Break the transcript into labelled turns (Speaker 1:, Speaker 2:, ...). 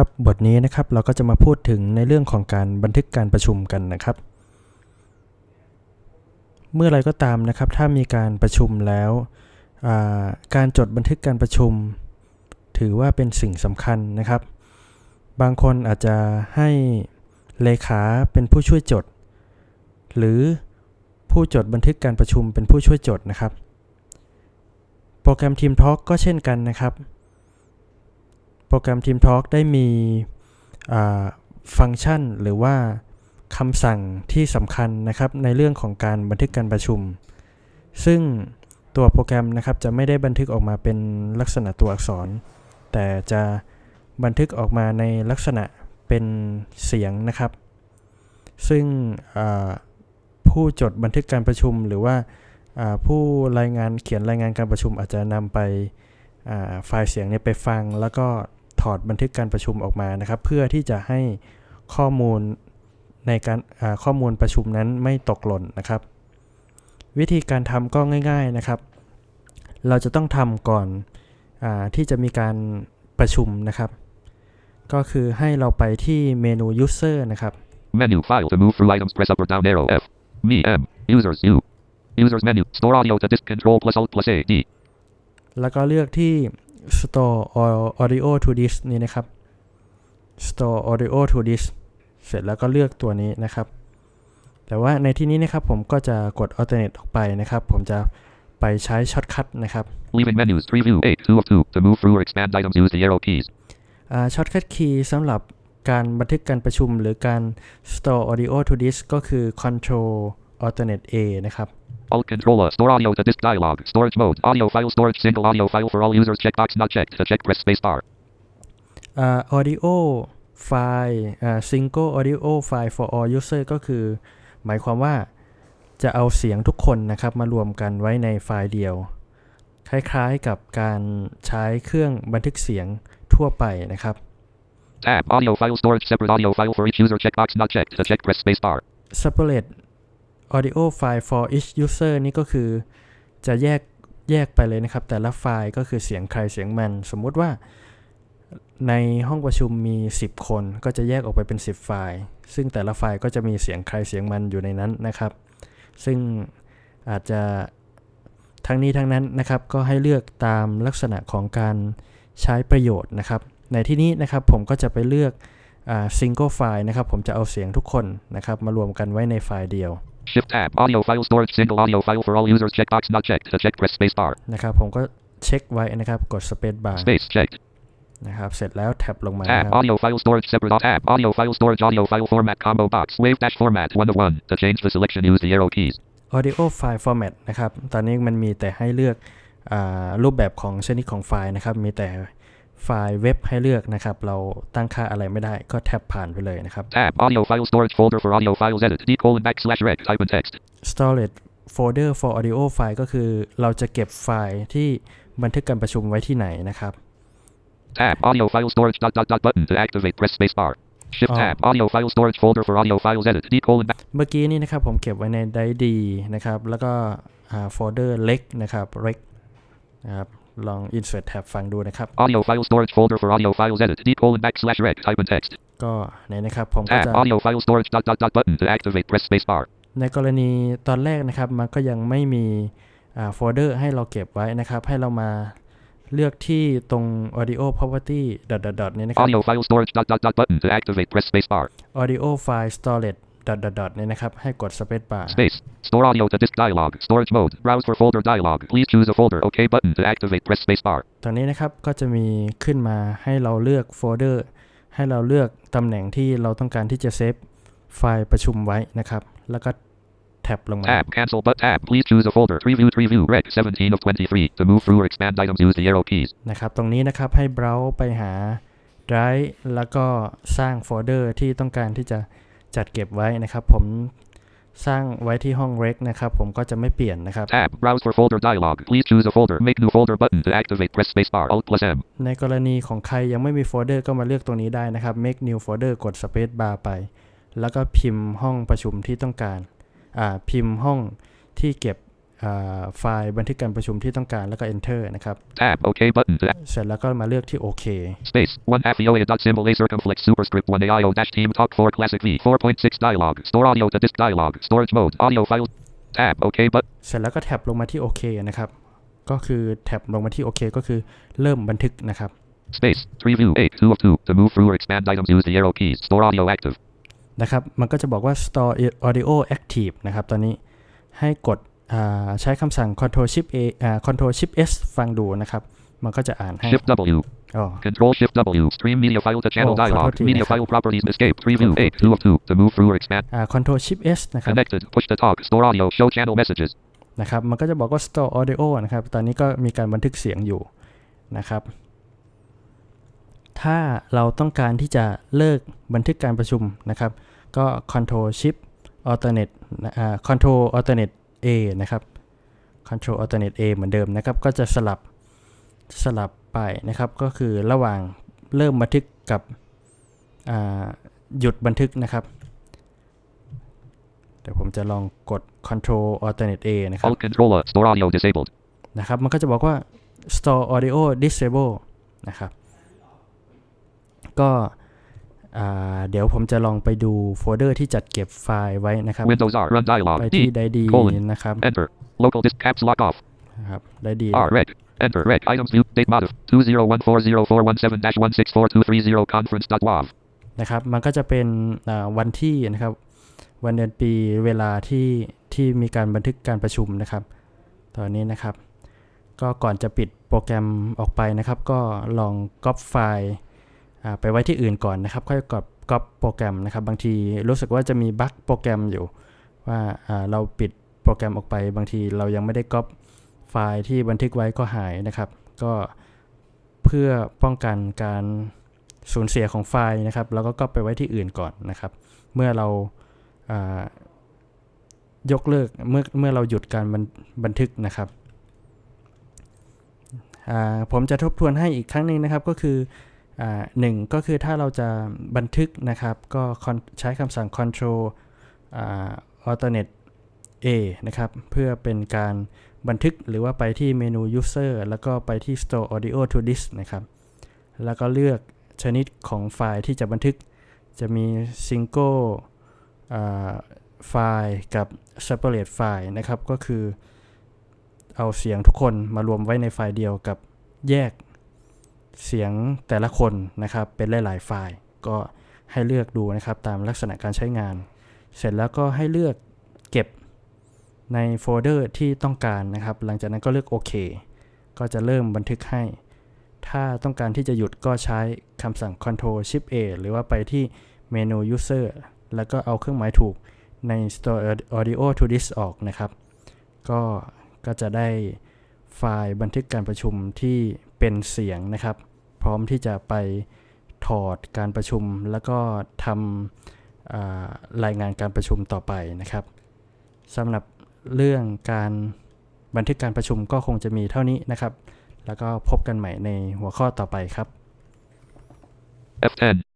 Speaker 1: ครับ บทนี้นะครับเราก็จะมาพูดถึงในเรื่องของการบันทึกการประชุมกันนะครับ เมื่อไรก็ตามนะครับ ถ้ามีการประชุมแล้วาการจดบันทึกการประชุม ถือว่าเป็นสิ่งสำคัญนะครับ บางคนอาจจะให้เลขาเป็นผู้ช่วยจด หรือผู้จดบันทึกการประชุมเป็นผู้ช่วยจดนะครับ โปรแกรม Team Talk ก็เช่นกันนะครับ โปรแกรม Team Talk ได้มีฟังก์ชันหรือว่าคำสั่งที่สำคัญนะครับในเรื่องของการบันทึกการประชุม ซึ่งตัวโปรแกรมนะครับจะไม่ได้บันทึกออกมาเป็นลักษณะตัวอักษร แต่จะบันทึกออกมาในลักษณะเป็นเสียงนะครับ ซึ่งผู้จดบันทึกการประชุมหรือว่าผู้รายงานเขียนรายงานการประชุมอาจจะนำไปไฟล์เสียงเนี่ยไปฟังแล้วก็ ถอดบันทึกการประชุมออกมานะครับ เพื่อที่จะให้ข้อมูลในการอ่าข้อมูลประชุมนั้นไม่ตกหล่นนะครับ วิธีการทำก็ง่าย ๆนะครับ เราจะต้องทำก่อนอาที่จะมีการประชุมนะครับ ก็คือให้เราไปที่เมนู user นะครับ
Speaker 2: Menu file to move through items. Press up or down arrow F. Me M. Users U. Users menu. Store audio to disk control plus alt plus A D.
Speaker 1: แล้วก็เลือกที่ store au- audio to disk นี่นะครับ store audio to disk เสร็จแล้วก็เลือกตัวนี้นะครับ แต่ว่าในที่นี้นะครับผมก็จะกด alternate ออกไปนะครับ ผมจะไปใช้ช็อตคัทนะครับ
Speaker 2: Leaving menus. Preview 8. 2 of 2. To move through or expand items, use the arrow keys.
Speaker 1: ช็อตคัทคีย์สำหรับการบันทึกการประชุมหรือการ store audio to disk ก็คือ control alternate A นะครับ
Speaker 2: Alt controller. Store audio to disk dialog. Storage mode. Audio file storage. Single audio file for all users. Checkbox not checked. To check, press spacebar.
Speaker 1: อ่า audio file อ่า single audio file for all user ก็คือ หมายความว่าจะเอาเสียงทุกคนนะครับมารวมกันไว้ในไฟล์เดียว คล้ายๆกับการใช้เครื่องบันทึกเสียงทั่วไปนะครับ
Speaker 2: Tab. Audio file storage. Separate audio file for each user. Checkbox not checked. To check, press spacebar.
Speaker 1: separate audio file for each user นี่ก็คือจะแยกแยกไปเลยนะครับ แต่ละไฟล์ก็คือเสียงใครเสียงมัน สมมุติว่า ในห้องประชุมมี 10 คนก็จะแยกออกไปเป็น 10 ไฟล์ ซึ่งแต่ละไฟล์ก็จะมีเสียงใครเสียงมันอยู่ในนั้นนะครับ ซึ่งอาจจะทั้งนี้ทั้งนั้นนะครับก็ให้เลือกตามลักษณะของการใช้ประโยชน์นะครับ ในที่นี้นะครับผมก็จะไปเลือก single file นะครับ ผมจะเอาเสียงทุกคนนะครับ มารวมกันไว้ในไฟล์เดียว
Speaker 2: Shift tab. Audio file storage. Single audio file for all users. Checkbox not checked. To check, press spacebar.
Speaker 1: นะครับผมก็เช็คไว้นะครับกด space bar
Speaker 2: Space checked.
Speaker 1: นะครับเสร็จแล้วแท็บลงมา
Speaker 2: Tab.
Speaker 1: นะครับ
Speaker 2: Audio file storage. Separate au- tab. Audio file storage. Audio file format combo box. Wave dash format. One of one. To change the selection, use the arrow keys.
Speaker 1: audio file format นะครับ ตอนนี้มันมีแต่ให้เลือกอารูปแบบของชนิดของไฟล์นะครับ มีแต่ ไฟล์เว็บให้เลือกนะครับ เราตั้งค่าอะไรไม่ได้ก็แท็บผ่านไปเลยนะครับ
Speaker 2: Tab. Audio file storage folder for audio files. Edit. D colon backslash rec. Type in text.
Speaker 1: storage folder for audio file ก็คือเราจะเก็บไฟล์ที่บันทึกการประชุมไว้ที่ไหนนะครับ
Speaker 2: Tab. Audio file storage. Dot dot dot button. To activate, press spacebar. Shift
Speaker 1: Oh.
Speaker 2: tab. Audio file storage folder for audio files. Edit. D colon back.
Speaker 1: เมื่อกี้นี่นะครับผมเก็บไว้ในไดดีนะครับ แล้วก็โฟลเดอร์เล็กนะครับเล็กนะครับ ลอง insert tab ฟังดูนะครับ
Speaker 2: Audio file storage folder for audio files. Edit. D colon backslash rec. Type in text.
Speaker 1: ก็เนี่ยนะครับผมก็
Speaker 2: Tab.
Speaker 1: จะ
Speaker 2: Audio file storage. Dot dot dot button. To activate, press spacebar.
Speaker 1: ในกรณีตอนแรกนะครับ มันก็ยังไม่มีโฟลเดอร์ให้เราเก็บไว้นะครับ ให้เรามาเลือกที่ตรง audio property dot dot dot เนี่ยนะครับ
Speaker 2: Audio file storage. Dot dot dot button. To activate, press spacebar.
Speaker 1: audio file storage dot dot dot เนี่ยนะครับ ให้กด space bar
Speaker 2: Space. Store audio to disk dialog. Storage mode. Browse for folder dialog. Please choose a folder. OK button. To activate, press spacebar.
Speaker 1: ตอนนี้นะครับก็จะมีขึ้นมาให้เราเลือกโฟลเดอร์ให้เราเลือกตำแหน่งที่เราต้องการที่จะเซฟไฟล์ประชุมไว้นะครับ แล้วก็แท็บลงมา
Speaker 2: Tab. Cancel but tab. Please choose a folder. Preview. Preview. Rec. 17 of 23. To move through or expand items, use the arrow keys.
Speaker 1: นะครับตรงนี้นะครับให้เบราว์ไปหา Drive แล้วก็สร้างโฟลเดอร์ที่ต้องการที่จะจัดเก็บไว้นะครับ ผม สร้างไว้ที่ห้อง rec นะครับ ผมก็จะไม่เปลี่ยนนะครับ
Speaker 2: Tab. Browse for folder dialog. Please choose a folder. Make new folder button. To activate, press spacebar. Alt plus M.
Speaker 1: ในกรณีของใครยังไม่มีโฟลเดอร์ก็มาเลือกตรงนี้ได้นะครับ make new folder กด space bar ไป แล้วก็พิมพ์ห้องประชุมที่ต้องการ อ่า พิมพ์ห้องที่เก็บอ่า ไฟล์บันทึกการประชุมที่ต้องการแล้วก็ enter นะครับ
Speaker 2: Tab. OK button. To
Speaker 1: เสร็จแล้วก็มาเลือกที่โอเค
Speaker 2: Space. 1 half EOA dot symbol A circumflex superscript 1 AIO dash team talk 4 classic V 4.6 dialog. Store audio to disk dialog. Storage mode. Audio file. Tab. OK but
Speaker 1: เสร็จแล้วก็แท็บลงมาที่โอเคนะครับ ก็คือแท็บลงมาที่โอเคก็คือเริ่มบันทึกนะครับ
Speaker 2: space. Tree view 8. 2 of 2. To move through or expand items use the arrow keys. Store audio active.
Speaker 1: นะครับ มันก็จะบอกว่า store audio active นะครับ ตอนนี้ให้กดอ่า ใช้คำสั่ง control shift a อ่า control shift s ฟังดูนะครับ มันก็จะอ่านให้
Speaker 2: Shift W.
Speaker 1: อ๋อ
Speaker 2: Control Shift W. Stream media file to channel
Speaker 1: Oh,
Speaker 2: dialog.
Speaker 1: ขอโทษที
Speaker 2: Media
Speaker 1: นะครับ
Speaker 2: file properties escape. Tree view 8. 2 of 2. To move through or expand.
Speaker 1: อ่า control shift s นะครับ
Speaker 2: Connected. Push to talk. Store audio. Show channel messages.
Speaker 1: นะครับ มันก็จะบอกว่า store audio นะครับ ตอนนี้ก็มีการบันทึกเสียงอยู่นะครับ ถ้าเราต้องการที่จะเลิกบันทึกการประชุมนะครับ ก็ control shift alternate นะอ่า control alternate a นะครับ control alternate a เหมือนเดิมนะครับ ก็จะสลับสลับไปนะครับ ก็คือระหว่างเริ่มบันทึกกับอ่าหยุดบันทึกนะครับ เดี๋ยวผมจะลองกด control alternate a นะครับ
Speaker 2: Alt controller. Store audio disabled.
Speaker 1: นะครับ มันก็จะบอกว่า store audio disable นะครับ ก็อ่า เดี๋ยวผมจะลองไปดูโฟลเดอร์ที่จัดเก็บไฟล์ไว้นะครับ
Speaker 2: Windows R. Run dialog.
Speaker 1: ไปที่
Speaker 2: D.
Speaker 1: ไดดี
Speaker 2: colon
Speaker 1: นะครับ
Speaker 2: Enter. Local disk caps lock off.
Speaker 1: นะครับไดดี
Speaker 2: R. Red. Enter. Red. Items view. Date modif. 201404117-1642330 conference dot wav.
Speaker 1: นะครับ มันก็จะเป็นอ่าวันที่นะครับ วันเดือนปีเวลาที่ที่มีการบันทึกการประชุมนะครับ ตอนนี้นะครับ ก็ก่อนจะปิดโปรแกรมออกไปนะครับ ก็ลองก๊อปไฟล์อ่า ไปไว้ที่อื่นก่อนนะครับ ค่อยกดก๊อปโปรแกรมนะครับ บางทีรู้สึกว่าจะมีบั๊กโปรแกรมอยู่ ว่าเราปิดโปรแกรมออกไป บางทีเรายังไม่ได้ก๊อปไฟล์ที่บันทึกไว้ก็หายนะครับ ก็เพื่อป้องกันการสูญเสียของไฟล์นะครับเราก็ก๊อปไปไว้ที่อื่นก่อนนะครับ เมื่อเราายกเลิกเมื่อเมื่อเราหยุดการบันบนทึกนะครับผมจะทบทวนให้อีกครั้งหนึ่งนะครับก็คือ หนึ่งก็คือถ้าเราจะบันทึกนะครับ ก็ใช้คำสั่ง control alternate A นะครับ เพื่อเป็นการบันทึกหรือว่าไปที่เมนู user แล้วก็ไปที่ store audio to disk นะครับ แล้วก็เลือกชนิดของไฟล์ที่จะบันทึก จะมี single ไฟล์กับ separate ไฟล์นะครับ ก็คือเอาเสียงทุกคนมารวมไว้ในไฟล์เดียวกับแยก เสียงแต่ละคนนะครับเป็นหลายๆไฟล์ ก็ให้เลือกดูนะครับตามลักษณะการใช้งาน เสร็จแล้วก็ให้เลือกเก็บในโฟลเดอร์ที่ต้องการนะครับ หลังจากนั้นก็เลือกโอเคก็จะเริ่มบันทึกให้ ถ้าต้องการที่จะหยุดก็ใช้คำสั่ง Ctrl Shift A หรือว่าไปที่เมนู User แล้วก็เอาเครื่องหมายถูกใน Store Audio to Disk ออกนะครับ ก็ก็จะได้ไฟล์บันทึกการประชุมที่ เป็นเสียงนะครับ พร้อมที่จะไปถอดการประชุม แล้วก็ทำรายงานการประชุมต่อไปนะครับสำหรับเรื่องการบันทึกการประชุมก็คงจะมีเท่านี้นะครับ แล้วก็พบกันใหม่ในหัวข้อต่อไปครับ
Speaker 2: F10.